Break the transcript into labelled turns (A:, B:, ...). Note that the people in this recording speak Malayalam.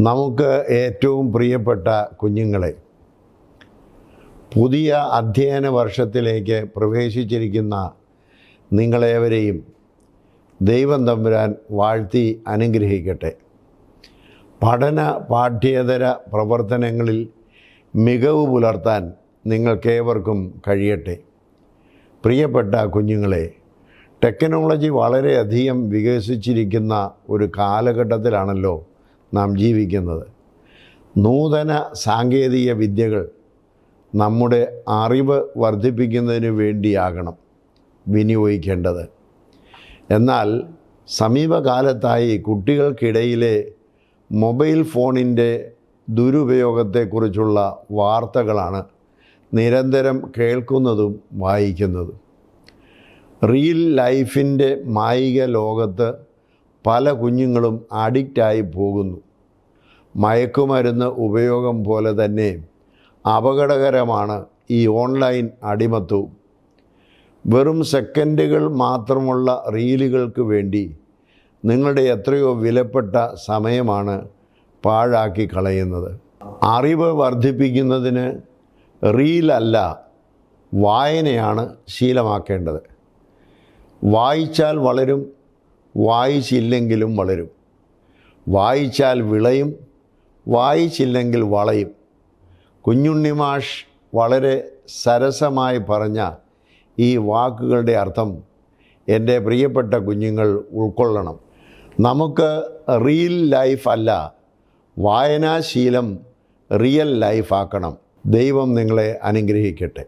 A: നമുക്ക് ഏറ്റവും പ്രിയപ്പെട്ട കുഞ്ഞുങ്ങളെ പുതിയ അധ്യയന വർഷത്തിലേക്ക് പ്രവേശിച്ചിരിക്കുന്ന നിങ്ങളേവരെയും ദൈവം തമ്പുരാൻ വാഴ്ത്തി അനുഗ്രഹിക്കട്ടെ. പഠന പാഠ്യേതര പ്രവർത്തനങ്ങളിൽ മികവ് പുലർത്താൻ നിങ്ങൾക്കേവർക്കും കഴിയട്ടെ. പ്രിയപ്പെട്ട കുഞ്ഞുങ്ങളെ ടെക്നോളജി വളരെയധികം വികസിച്ചിരിക്കുന്ന ഒരു കാലഘട്ടത്തിലാണല്ലോ നാം ജീവിക്കുന്നത്. നൂതന സാങ്കേതിക വിദ്യകൾ നമ്മുടെ അറിവ് വർദ്ധിപ്പിക്കുന്നതിന് വേണ്ടിയാകണം വിനിയോഗിക്കേണ്ടത്. എന്നാൽ സമീപകാലത്തായി കുട്ടികൾക്കിടയിലെ മൊബൈൽ ഫോണിന്റെ ദുരുപയോഗത്തെക്കുറിച്ചുള്ള വാർത്തകളാണ് നിരന്തരം കേൾക്കുന്നതും വായിക്കുന്നതും. റിയൽ ലൈഫിന്റെ മായിക ലോകത്ത് പല കുഞ്ഞുങ്ങളും അഡിക്റ്റായി പോകുന്നു. മയക്കുമരുന്ന് ഉപയോഗം പോലെ തന്നെ അപകടകരമാണ് ഈ ഓൺലൈൻ അടിമത്വവും. വെറും സെക്കൻഡുകൾ മാത്രമുള്ള റീലുകൾക്ക് വേണ്ടി നിങ്ങളുടെ എത്രയോ വിലപ്പെട്ട സമയമാണ് പാഴാക്കി കളയുന്നത്. അറിവ് വർദ്ധിപ്പിക്കുന്നതിന് റീലല്ല വായനയാണ് ശീലമാക്കേണ്ടത്. വായിച്ചാൽ വളരും വായിച്ചില്ലെങ്കിലും വളരും. വായിച്ചാൽ വിളയും വായിച്ചില്ലെങ്കിൽ വളയും. കുഞ്ഞുണ്ണി മാഷ് വളരെ സരസമായി പറഞ്ഞ ഈ വാക്കുകളുടെ അർത്ഥം എന്റെ പ്രിയപ്പെട്ട കുഞ്ഞുങ്ങൾ ഉൾക്കൊള്ളണം. നമുക്ക് റിയൽ ലൈഫ് അല്ല വായനാശീലം റിയൽ ലൈഫാക്കണം ദൈവം നിങ്ങളെ അനുഗ്രഹിക്കട്ടെ.